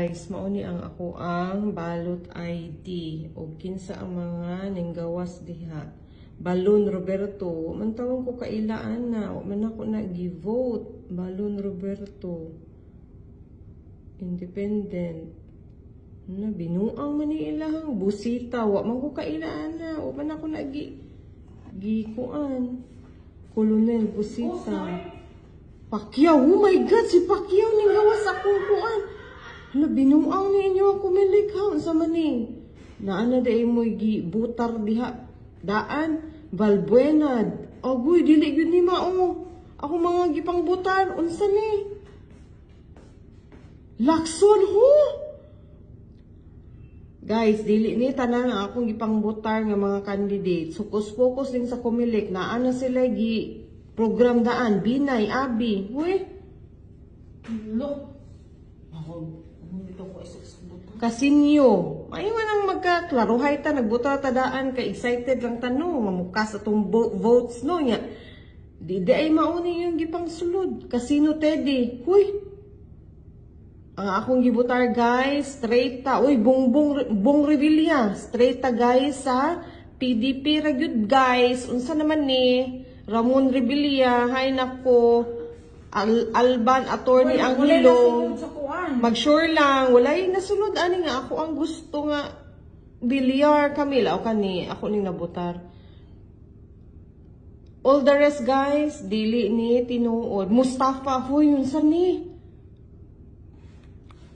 Guys, mauni ang ako ang balot ID o kinsa ang mga ninggawas diha. Balon Roberto, man tawag ko kailaan na, wa man ako na gi-vote. Balon Roberto. Independent. Na binuang man ilahang busita, wa man ko kailaan na, wa man ako na gi gikuan. Colonel Busita. Pacquiao, oh my God, si Pacquiao ning gawas akong kuan. Hala, binuang ninyo ako milikha sa maning. Naana day mo butar diha. Daan, Balbuena. Agoy, dili gyud ni mao. Ako mga gipang butar, unsa ni? Lakson ho. Guys, dili ni tanan ang akong gipang butar nga mga candidate. Focus-focus din sa kumilik na ana sila gi program daan, Binay, Abi. Uy, Look. Ako, dito ko isa sa buto? Kasinyo. Ay man ang magkaklaruhay ta, nagbuta ta daan, ka excited lang tanong, mamukas atong vo- votes no nya. Di di ay mauni yung gipang sulod. Kasino Teddy. Huy. Ang akong gibutar guys, straight ta. Uy, bongbong bong Revilla. Straight ta guys sa PDP ra gyud guys. Unsa naman ni Ramon Revilla, hay nako. Al Alban attorney Uy, ang wala na hilong. sunod sa kuwan. Mag-sure lang, wala yung nasunod. Ani nga, ako ang gusto nga, bilyar Camila, o kani, ako ning nabutar. All the rest, guys, dili ni tinuod. Mustafa, huy, yun sa ni.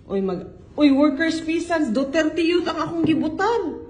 Uy, mag, uy, workers' peasants, Duterte youth ang akong gibutan.